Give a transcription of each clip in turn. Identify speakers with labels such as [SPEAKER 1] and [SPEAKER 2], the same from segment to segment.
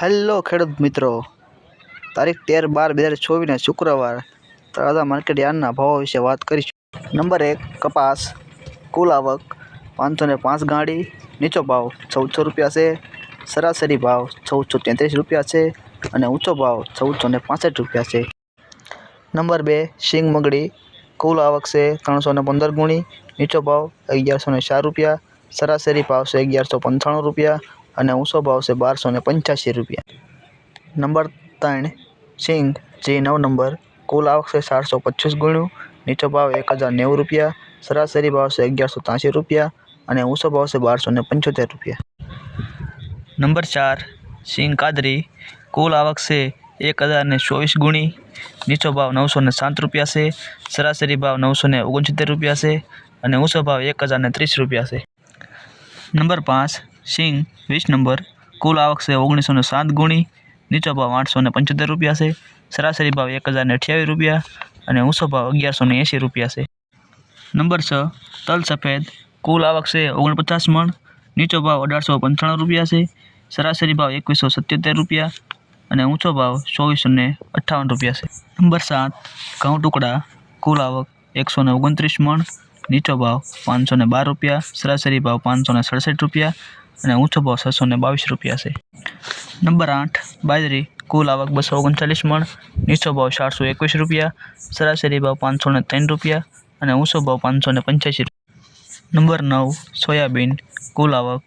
[SPEAKER 1] Hello ખેડૂત મિત્રો. તારીખ તેર બાર બે હજાર ચોવીસને શુક્રવાર. તળાજા માર્કેટ યાર્ડના ભાવો વિશે વાત કરીશું. નંબર એક, કપાસ, કુલ આવક, પાંચસો ને પાંચ ગાડી, નીચો ભાવ ચૌદસો રૂપિયા છે, સરાસરી ભાવ ચૌદસો તેત્રીસ રૂપિયા છે અને ઊંચો ભાવ ચૌદસો ને પાસઠ રૂપિયા છે. નંબર બે, શીંગ મગડી, કુલ આવક છે ત્રણસો ને પંદર ગુણી, નીચો ભાવ અગિયારસો ને ચાર રૂપિયા, સરાસરી ભાવ છે અગિયારસો પંચાણું રૂપિયા અને ઊંચો ભાવ છે બારસો ને પંચ્યાસી રૂપિયા. નંબર ત્રણ, સિંગ, જે નવ નંબર, કુલ આવક છે ચારસો પચીસ ગુણ્યું નીચો ભાવ એક હજાર નેવું રૂપિયા, સરાસરી ભાવ અગિયારસો ત્યાંસી રૂપિયા અને ઊંચો ભાવ છે બારસો ને પંચોતેર રૂપિયા. નંબર ચાર, સિંગ કાદરી, કુલ આવક છે એક હજાર ને ચોવીસ ગુણી, નીચો ભાવ નવસો ને સાત રૂપિયા છે, સરાસરી ભાવ નવસો ને ઓગણસિત્તેર રૂપિયા છે અને ઊંચો ભાવ એક હજાર ને ત્રીસ રૂપિયા છે. નંબર પાંચ સિંગ વીસ નંબર, કુલ આવક છે ઓગણીસો ને સાત ગુણી, નીચો ભાવ આઠસો ને પંચોતેર રૂપિયા છે, સરાસરી ભાવ એક હજાર ને અઠ્યાવીસ રૂપિયા અને ઊંચો ભાવ અગિયારસો ને એંસી રૂપિયા છે. નંબર છ, તલ સફેદ, કુલ આવક છે ઓગણપચાસ મણ, નીચો ભાવ અઢારસો પંચાણું રૂપિયા છે, સરાસરી ભાવ એકવીસો સત્યોતેર રૂપિયા અને ઊંચો ભાવ ચોવીસો ને અઠ્ઠાવન રૂપિયા છે. નંબર સાત, ઘઉં ટુકડા, કુલ આવક એકસો ને ઓગણત્રીસ મણ, નીચો ભાવ પાંચસો ને બાર રૂપિયા, સરાસરી ભાવ પાંચસો ને સડસઠ રૂપિયા અને ઊંચો ભાવ છસો ને બાવીસ રૂપિયા છે. નંબર આઠ, બાજરી, કુલ આવક બસો ઓગણચાલીસ મણ, નીચો ભાવ ચારસો એકવીસ રૂપિયા, સરાસરી ભાવ પાંચસો ને ત્રણ રૂપિયા અને ઊંચો ભાવ પાંચસો ને પંચ્યાસી નંબર નવ, સોયાબીન, કુલ આવક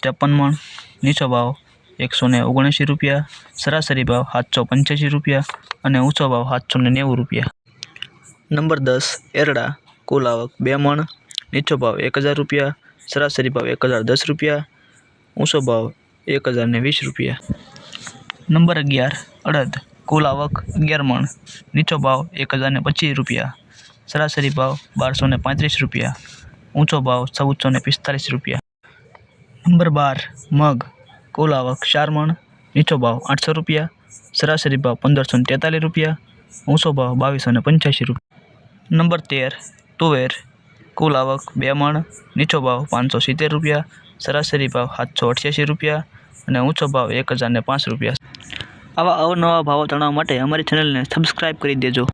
[SPEAKER 1] ત્રેપન મણ, નીચો ભાવ એકસો ને ઓગણએંસી રૂપિયા, સરાસરી ભાવ સાતસો પંચ્યાસી રૂપિયા અને ઊંચો ભાવ સાતસો ને નેવું રૂપિયા. નંબર દસ, એરડા, કુલ આવક બે મણ, નીચો ભાવ એક હજાર રૂપિયા, સરાસરી ભાવ એક હજાર દસ રૂપિયા ઊંચો ભાવ એક હજાર ને વીસ રૂપિયા. નંબર અગિયાર, અડદ, કુલ આવક અગિયાર મણ, નીચો ભાવ એક હજાર ને પચીસ રૂપિયા. સરાસરી ભાવ બારસો ને પાંત્રીસ રૂપિયા. ઊંચો ભાવ ચૌદસો ને પિસ્તાલીસ રૂપિયા. નંબર બાર, મગ, કુલ આવક ચાર મણ, નીચો ભાવ આઠસો રૂપિયા. સરાસરી ભાવ પંદરસો ને તેતાલીસ રૂપિયા. ઊંચો ભાવ બાવીસો ને પંચ્યાસી રૂપિયા. નંબર તેર, તુવેર, કુલ આવક બે મણ, નીચો ભાવ પાંચસો સિત્તેર રૂપિયા. સરાસરી ભાવ સાતસો અઠ્યાસી રૂપિયા અને ઊંચો ભાવ એક હજારને પાંચ રૂપિયા. આવા અવનવા ભાવો જાણવા માટે અમારી ચેનલને સબસ્ક્રાઈબ કરી દેજો.